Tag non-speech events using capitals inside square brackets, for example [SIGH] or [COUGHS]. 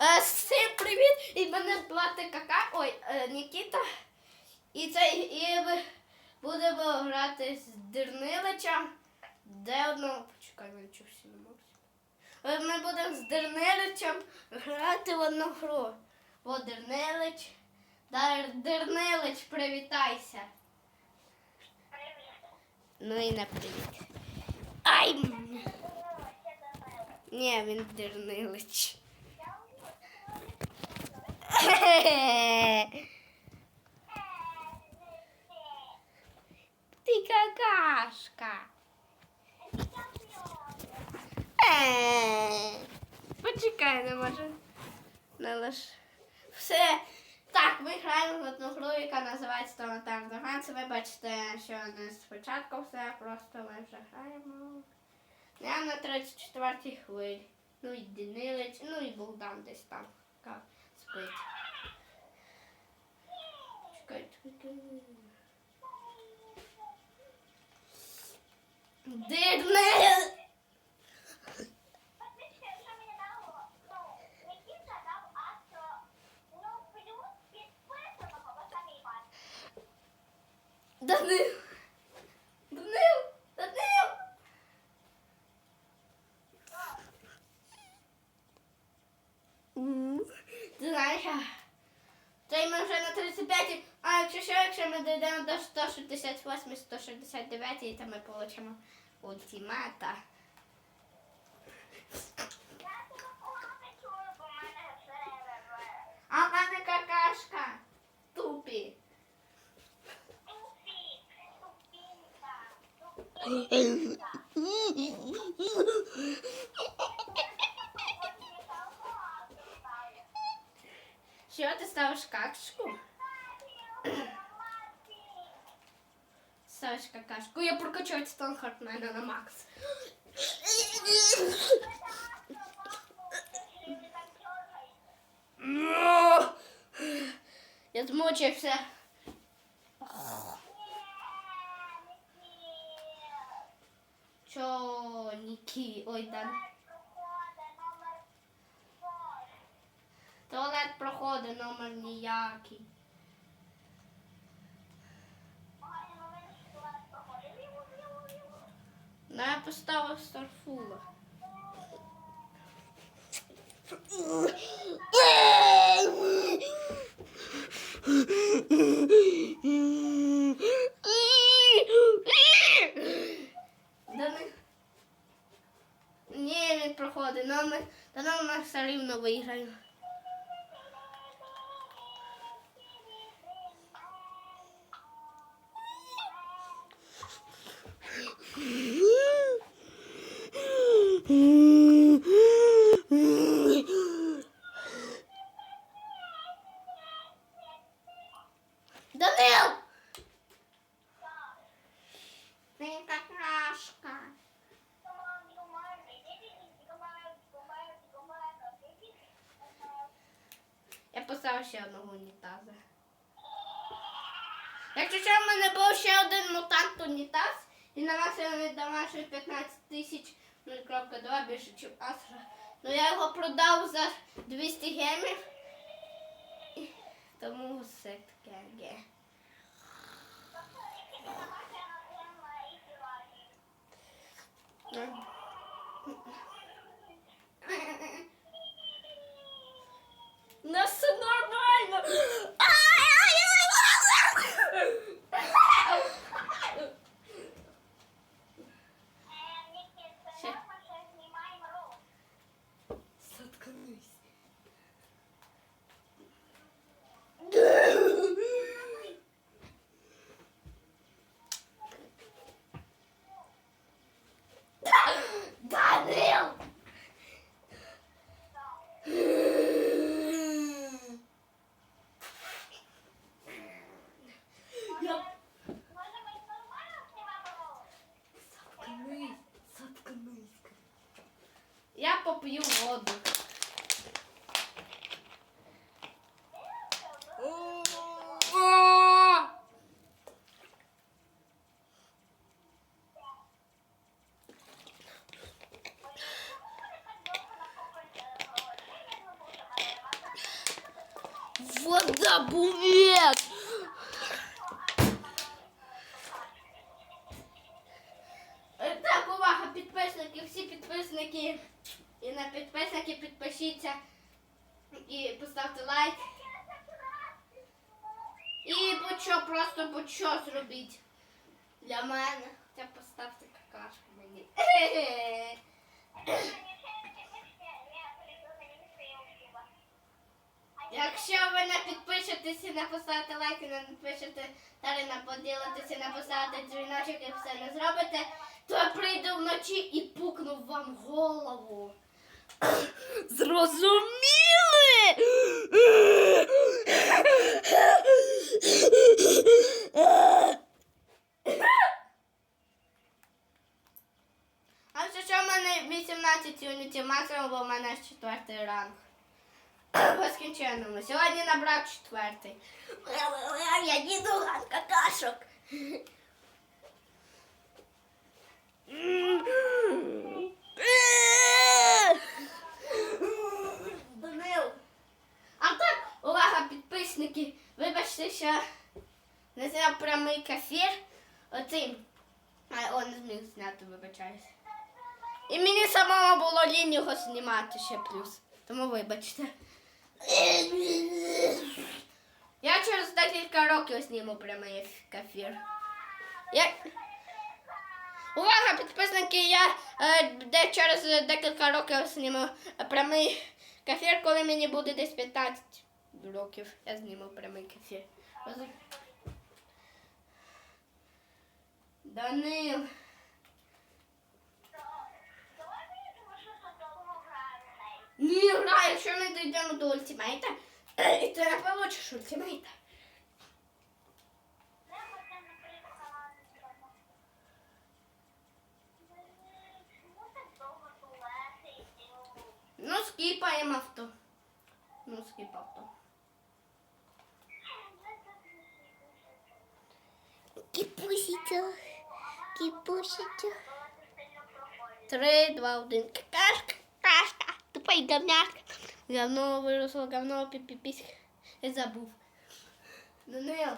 Е, всім привіт! І мене звати Кака, ой, е, Нікіта. І це і ми будемо грати з Дерниличем. Де одного. Почекай, він чувся не можу. Е, Ми будемо з Дерниличем грати в одну гру. О, Дернилич. Дернилич, привітайся. Ну і не привіт. Ай! Ні, він Дернилич. Ти какашка. Е, Почекай, не може. Не лиш. Все. Так, ми граємо в одну гру, яка називається Тонатар Доганс. Ви бачите, що не спочатку все, просто ми вже граємо. Я на 34-й хвилі. Ну і Денилич, ну і Богдан десь там спить. Дернил! Данил! Данил! Данил! Ти знаєш, а, це ми вже на 35, а якщо що, якщо ми дійдемо до 168, 169, то ми получимо ультимата. А в мене какашка. Тупі. Що ти ставиш какашку? Ставиш какашку. Я прокачаю стан Хартмена на макс. Я змучився. Чо, Нікі, ой, Дан. Туалет проходить номер ніякий. Ну, я поставив Старфула. Не... Ні, він проходить, нам ми все рівно виграємо. Ще одного унітаза. Якщо що, в мене був ще один мутант унітаз, і на максимум дамаг 15 тисяч 0.2 більше, ніж Астра. Ну я його продав за 200 гемів. Тому все таке. ге. Нас п'ю воду. Вода бумет! Підпишіться і поставте лайк. І будь-що, просто будь-що зробіть для мене. Хоча поставте какашку мені. Якщо ви не підпишетесь і не поставите лайк, і не напишете далі не поділитеся, не поставите дзвіночок і все не зробите, то я прийду вночі і пукну вам голову. Зрозуміли? А що що в мене 18 максимум, бо в мене ж четвертий ранг. [COUGHS] По скінченному. Сьогодні набрав четвертий. [COUGHS] Я їду ган какашок. [COUGHS] Данил. А так, увага, підписники. Вибачте, що не зняв прямий кефір. Оцим. А, о, не зміг зняти, вибачаюсь. І мені самому було лінь його знімати ще плюс. Тому вибачте. Я через декілька років зніму прямий кефір. Я... Увага, підписники! Я е, де через декілька років зніму прямий кефір, коли мені буде десь 15 років. Я зніму прямий кефір. Данил. Дійдемо до ультимейта, е, і ти не получиш ультимейта. Ну, скіпаємо авто. Ну, скіп авто. Кипусічо, кипусічо. Три, два, один. Какашка, какашка. Тупой говняшка. Говно виросло, говно піпіпісь. Я забув. Данил.